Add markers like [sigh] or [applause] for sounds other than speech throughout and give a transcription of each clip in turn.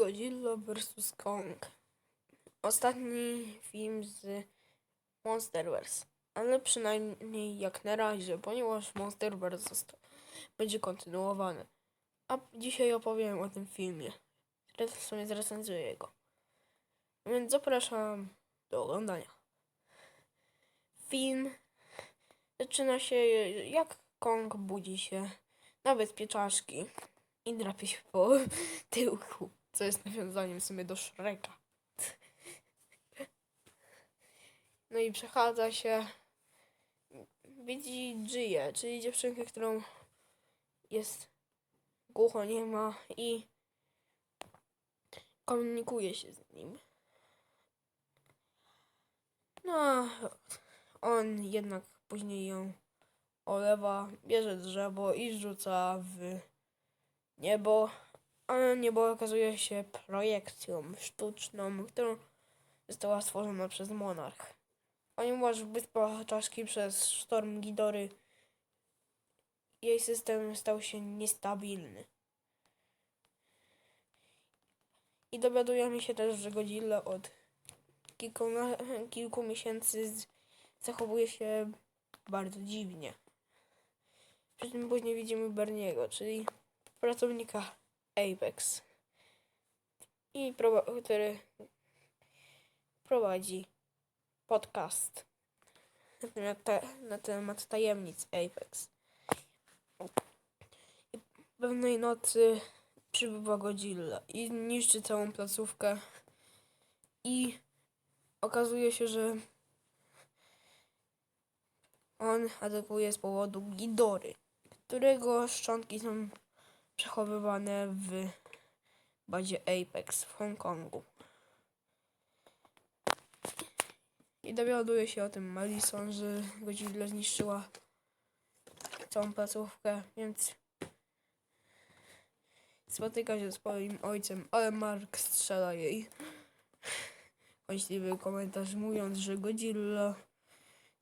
Godzilla vs. Kong. Ostatni film z Monsterverse. Ale przynajmniej jak na razie, ponieważ Monsterverse zosta- będzie kontynuowany. A dzisiaj opowiem o tym filmie. Teraz w sumie zrecenzuję go. Więc zapraszam do oglądania. Film zaczyna się jak Kong budzi się na wyspie i drapie się po [laughs] tyłku, co jest nawiązaniem w sumie do Shreka. No i przechadza się, widzi Gię, czyli dziewczynkę, którą jest głucho, nie ma i komunikuje się z nim. No, on jednak później ją olewa, bierze drzewo i rzuca w niebo, a niebo okazuje się projekcją sztuczną, którą została stworzona przez monarch. Ponieważ wyspa czaszki przez sztorm Gidory jej system stał się niestabilny. I dowiadujemy się też, że Godzilla od kilku, kilku miesięcy zachowuje się bardzo dziwnie. Przy tym później widzimy Berniego, czyli pracownika Apex, i prowa- który prowadzi podcast na ta- na temat tajemnic Apex. I pewnej nocy przybywa Godzilla i niszczy całą placówkę i okazuje się, że on atakuje z powodu Gidory, którego szczątki są przechowywane w bazie Apex w Hongkongu. I dowiaduje się o tym Madison, że Godzilla zniszczyła całą placówkę, więc spotyka się z swoim ojcem, ale Mark strzela jej. Właściwy komentarz mówiąc, że Godzilla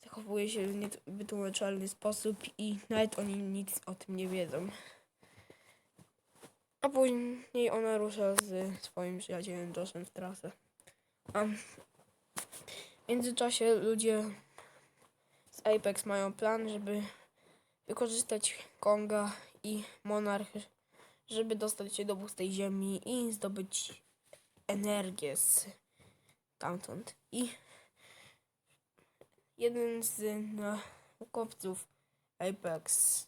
zachowuje się w niewytłumaczalny sposób i nawet oni nic o tym nie wiedzą. A później ona rusza z swoim przyjacielem Joshem w trasę. A w międzyczasie ludzie z Apex mają plan, żeby wykorzystać Konga i Monarch, żeby dostać się do pustej ziemi i zdobyć energię z tamtąd. I jeden z naukowców Apex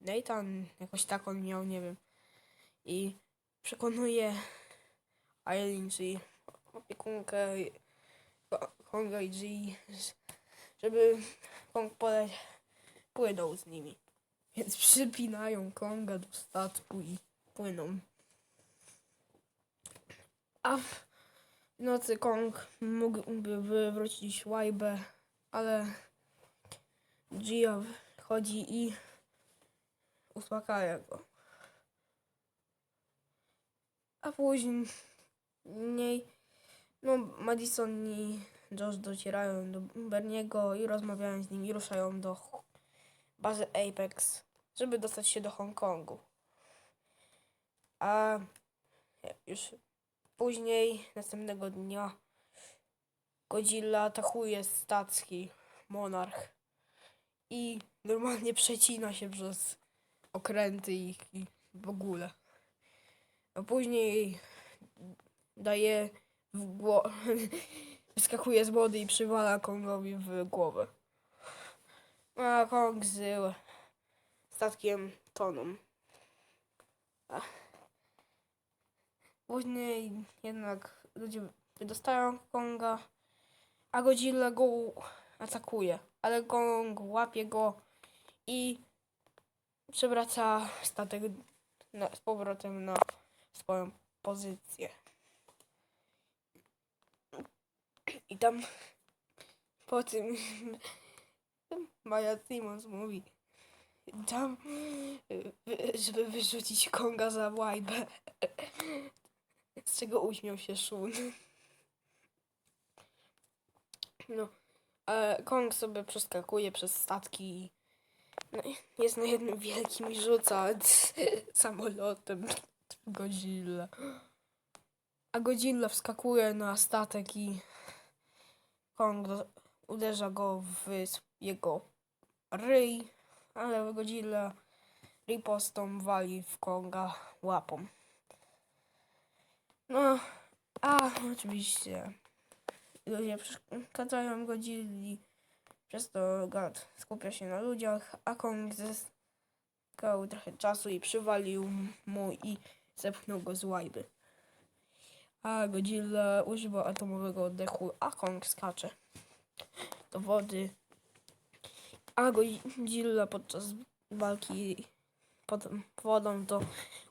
Nathan, jakoś tak on miał, nie wiem. I przekonuje Eileen, czyli opiekunkę Ko- Konga i G, żeby Kong pole płynął z nimi. Więc przypinają Konga do statku i płyną. A w nocy Kong mógłby wywrócić łajbę, ale Gia chodzi i uspokaja go. A później no Madison i Josh docierają do Berniego i rozmawiają z nim i ruszają do bazy Apex, żeby dostać się do Hongkongu. A już później, następnego dnia, Godzilla atakuje stacki Monarch i normalnie przecina się przez okręty i, i w ogóle. A później daje w głowę, [laughs] wyskakuje z wody i przywala Kongowi w głowę. A Kong z statkiem toną. A. Później jednak ludzie wydostają Konga, a Godzilla go atakuje. Ale Kong łapie go i przewraca statek na, z powrotem na swoją pozycję. I tam po tym [laughs] Maja Simons mówi tam, żeby wyrzucić Konga za łajbę. Z czego uśmiał się Shun. No, Kong sobie przeskakuje przez statki no, jest na jednym wielkim i rzuca [laughs] samolotem Godzilla. A Godzilla wskakuje na statek i Kong uderza go w jego ryj, ale Godzilla ripostą wali w Konga łapą. No, a oczywiście ludzie przeszkadzają Godzilli, przez to gad skupia się na ludziach, a Kong zyskał trochę czasu i przywalił mu i zepchnął go z łajby. A Godzilla używa atomowego oddechu, a Kong skacze do wody. A Godzilla podczas walki pod wodą to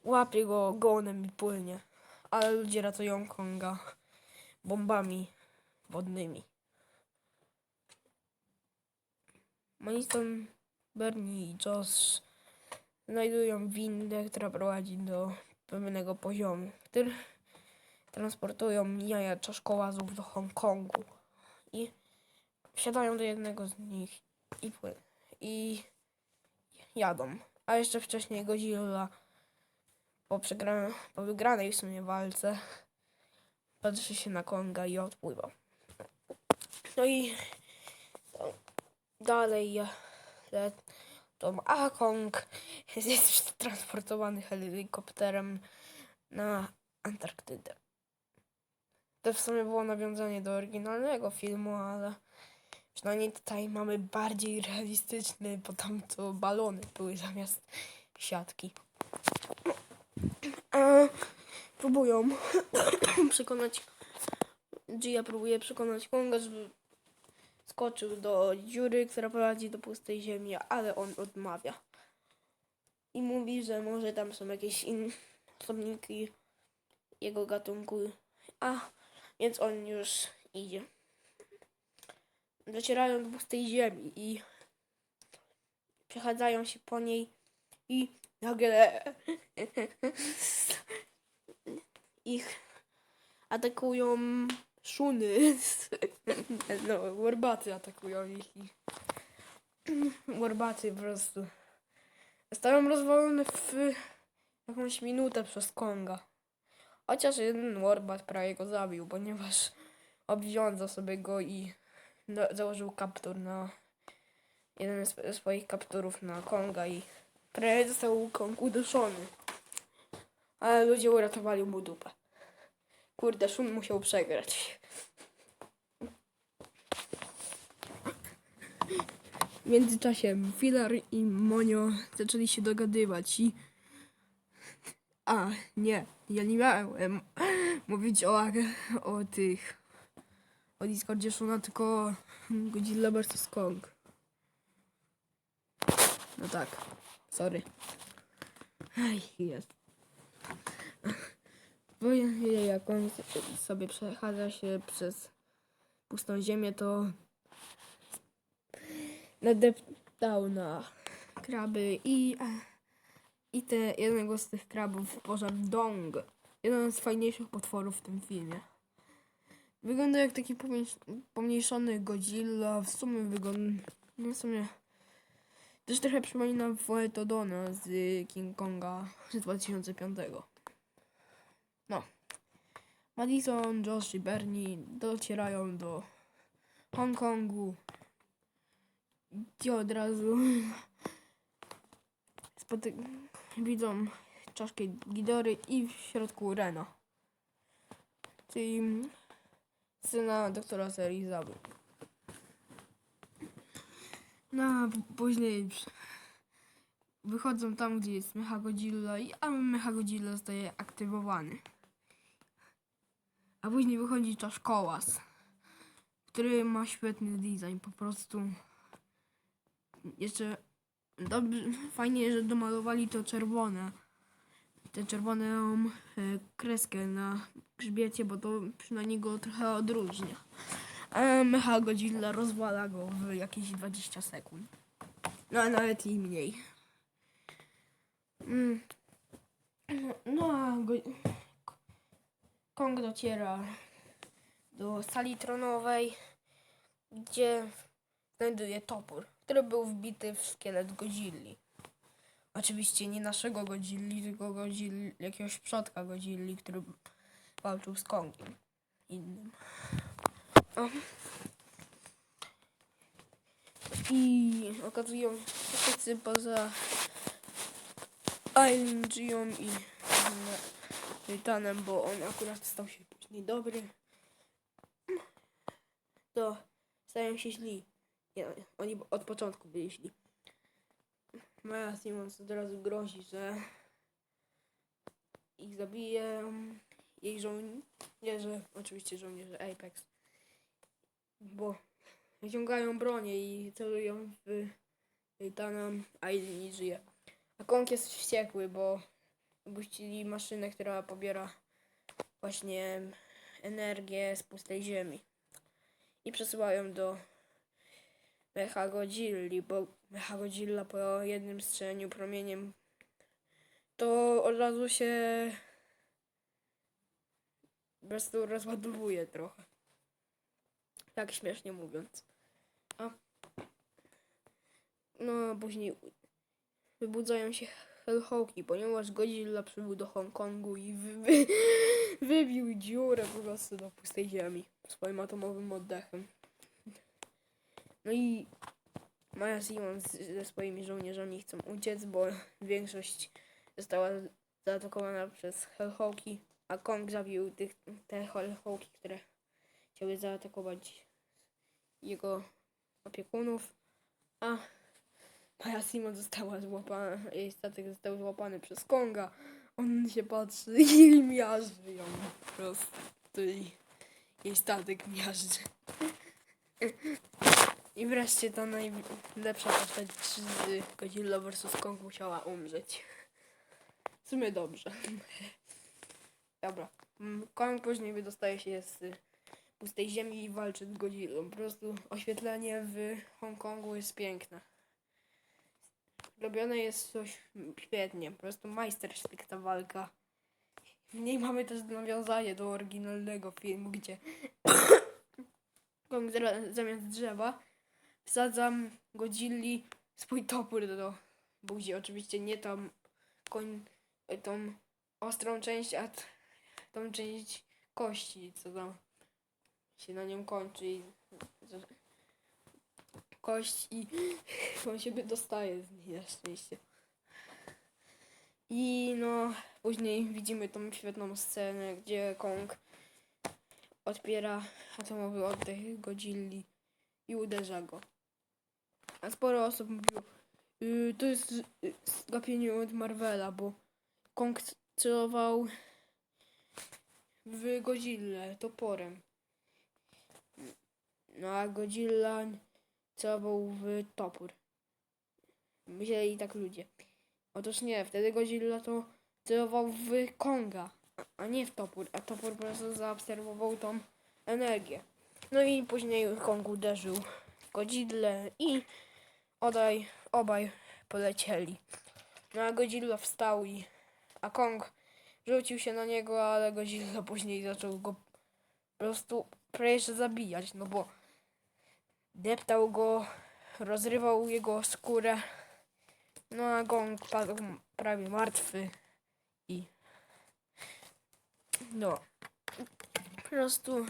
łapie go gołem i płynie. Ale ludzie ratują Konga bombami wodnymi. Maniston, Bernie i Josh znajdują windę, która prowadzi do pewnego poziomu, który transportują jaja czaszkołazów do Hongkongu i wsiadają do jednego z nich i i jadą. A jeszcze wcześniej Godzilla po, po wygranej w sumie walce patrzy się na Konga i odpływa. No i dalej ja lecą, a Kong jest transportowany helikopterem na Antarktydę. To w sumie było nawiązanie do oryginalnego filmu, ale przynajmniej tutaj mamy bardziej realistyczny, bo tam to balony były zamiast siatki. A próbują [coughs] przekonać, Gia próbuje przekonać Konga, żeby skoczył do dziury, która prowadzi do pustej ziemi, ale on odmawia. I mówi, że może tam są jakieś inne osobniki jego gatunku. A, więc on już idzie. Docierają do pustej ziemi i przechadzają się po niej i nagle [laughs] ich atakują szuny. [laughs] No, warbaty atakują ich i [clears throat] warbaty po prostu zostają rozwalone w jakąś minutę przez Konga. Chociaż jeden warbat prawie go zabił, ponieważ obwiązał sobie go i na, założył kaptur na jeden z swoich kapturów na Konga i prawie został Kong uduszony. Ale ludzie uratowali mu dupę. Kurde, Shun musiał przegrać. W międzyczasie Filar i Monio zaczęli się dogadywać i... A, nie, ja nie miałem mówić o, o tych... O Discordzie Shuna, tylko o Godzilla vs. Kong. No tak, sorry. Aj, jest. Bo ja- jak on sobie przechadza się przez pustą ziemię, to nadeptał na kraby i, i te, jednego z tych krabów pożarł dong. Jeden z fajniejszych potworów w tym filmie. Wygląda jak taki pomniejsz- pomniejszony Godzilla, w sumie wygląda, no w sumie też trochę przypomina Fuetodona z King Konga z 2005. No. Madison, Josh i Bernie docierają do Hongkongu. I od razu [laughs] spoty- widzą czaszkę Gidory i w środku Rena. Czyli syna doktora Serizawy. No, a później wychodzą tam, gdzie jest Mechagodzilla i a Mechagodzilla zostaje aktywowany. A później wychodzi czaszkołas, który ma świetny design, po prostu jeszcze dobrze, [laughs] fajnie, że domalowali to czerwone, tę czerwoną e, kreskę na grzbiecie, bo to przynajmniej go trochę odróżnia. A Mechagodzilla rozwala go w jakieś 20 sekund. No, a nawet i mniej. Mm. No, no a go... Kong dociera do sali tronowej, gdzie znajduje topór, który był wbity w szkielet Godzilli. Oczywiście nie naszego Godzilli, tylko Godzilli, jakiegoś przodka Godzilli, który walczył z Kongiem innym. I okazują wszyscy poza Ailingią i Tytanem, bo on akurat stał się później dobry. To stają się źli. Nie, oni od początku byli źli. Maja Simons od razu grozi, że ich zabije. Jej żołnierze, oczywiście żołnierze Apex, bo wyciągają bronię i celują w Titana, a Aileen nie żyje. A Kong jest wściekły, bo wypuścili maszynę, która pobiera właśnie energię z pustej ziemi. I przesyłają do Mechagodzilli, bo Mechagodzilla po jednym strzeleniu promieniem to od razu się po prostu rozładowuje trochę. Tak śmiesznie mówiąc. A no później wybudzają się Hellhawki, ponieważ Godzilla przybył do Hongkongu i wy, wy, wybił dziurę po prostu do pustej ziemi swoim atomowym oddechem. No i Maja Simon ze swoimi żołnierzami chcą uciec, bo większość została zaatakowana przez Hellhawki, a Kong zabił tych, te Hellhawki, które chciały zaatakować jego opiekunów, a Maja Simon została złapana, jej statek został złapany przez Konga. On się patrzy i miażdży ją po prostu jej statek miażdży. I wreszcie ta najlepsza postać z Godzilla vs. Kong musiała umrzeć. W sumie dobrze. [laughs] Dobra. Mm, Kong później wydostaje się z pustej ziemi i walczy z Godzillą. Po prostu oświetlenie w Hongkongu jest piękne. Robione jest coś świetnie. Po prostu majstersztyk ta walka. W niej mamy też nawiązanie do oryginalnego filmu, gdzie [coughs] Kong zamiast drzewa wsadzam Godzilli swój topór do buzi. Oczywiście nie tą, koń, tą ostrą część, a tą część kości, co tam się na nią kończy. I, kość i [laughs] on się dostaje z niej na szczęście. I no, później widzimy tą świetną scenę, gdzie Kong odpiera atomowy oddech Godzilli i uderza go. A sporo osób mówiło, yy, to jest yy, zgapienie od Marvela, bo Kong celował w Godzillę toporem. No a Godzilla celował w topór. Myśleli tak ludzie. Otóż nie, wtedy Godzilla to celował w Konga, a nie w topór, a topór po prostu zaobserwował tą energię. No i później Kong uderzył w Godzillę i odaj, obaj polecieli. No a Godzilla wstał i... a Kong rzucił się na niego, ale Godzilla później zaczął go po prostu prawie że zabijać, no bo deptał go, rozrywał jego skórę, no a Gong padł prawie martwy i no po prostu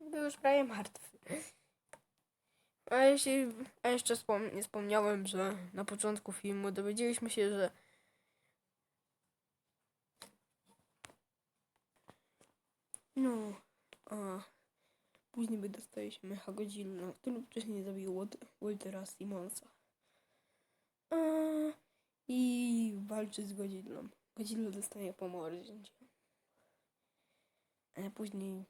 był już prawie martwy. A, jeśli, a jeszcze wspom- nie wspomniałem, że na początku filmu dowiedzieliśmy się, że no, a później wydostaje się Mecha Godzilla, który wcześniej zabił Walt- Waltera Simonsa. A, I walczy z Godzillą. Godzilla dostaje po mordzie. A później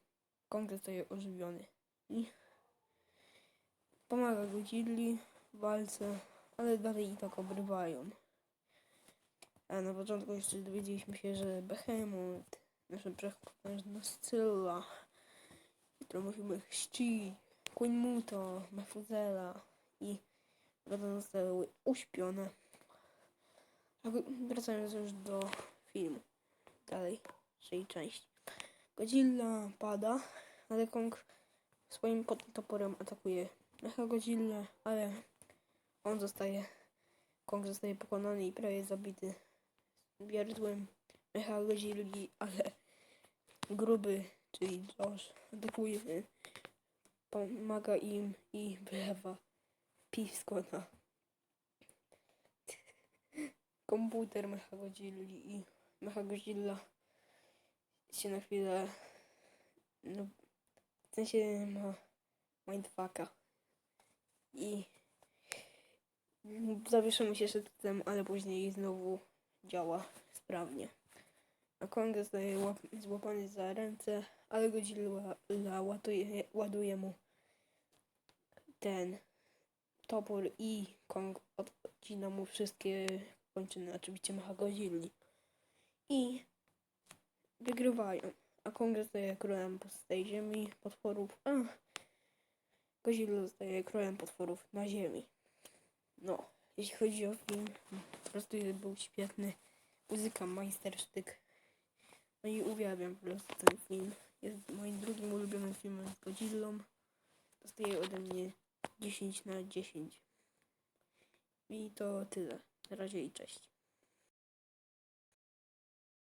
Kong zostaje ożywiony. I pomaga Godzilli w walce, ale dalej i tak obrywają. A na początku jeszcze dowiedzieliśmy się, że Behemoth, nasza przepotężna Scylla, którą musimy chrzcić, Queen Muto, Mefuzela i potem zostały uśpione. A wr- Wracając już do filmu. Dalej, trzeciej części. Godzilla pada, ale Kong swoim toporem atakuje Mecha Godzilla, ale on zostaje Kong zostaje pokonany i prawie zabity wiertłem Mecha Godzilli, ale gruby, czyli Josh, atakuje, pomaga im i wylewa pisko na komputer. Mecha Godzilli i Mecha Godzilla się na chwilę no, w sensie ma mindfucka i zawieszymy się szczytem, ale później znowu działa sprawnie. A Kong zostaje łap, złapany za ręce, ale Godzilla ładuje, ładuje mu ten topór i Kong odcina mu wszystkie kończyny, oczywiście macha Godzilli. I wygrywają. A Kong zostaje królem z tej ziemi potworów. A Godzilla zostaje królem potworów na ziemi. No, jeśli chodzi o film, po prostu był świetny. Muzyka, majstersztyk. No i uwielbiam po prostu ten film. Jest moim drugim ulubionym filmem z Godzillą. Dostaje ode mnie 10 na 10. I to tyle. Na razie i cześć.